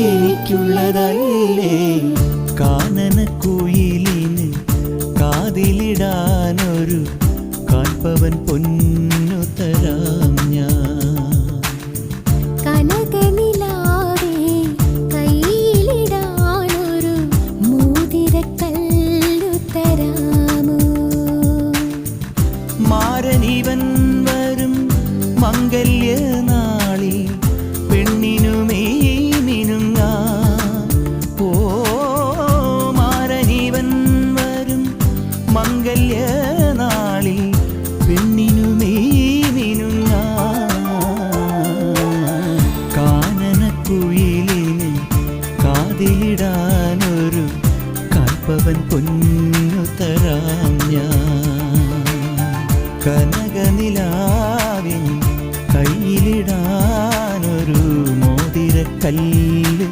എനിക്കുള്ളതല്ലേ? കാനന കുയിലിന് കാതിലിടാനൊരു കാൽപ്പവൻ പൊന്നു തരാം ഞാൻ. കനകനിലാവേ കയ്യിലിടാനൊരു മോതിരക്കല്ലു തരാം കാതിലിടാനൊരു കാൽപ്പവൻ പൊന്നു തരാം ഞാൻ. കനകനിലാവിൻ കയ്യിലിടാനൊരു മോതിരക്കല്ല്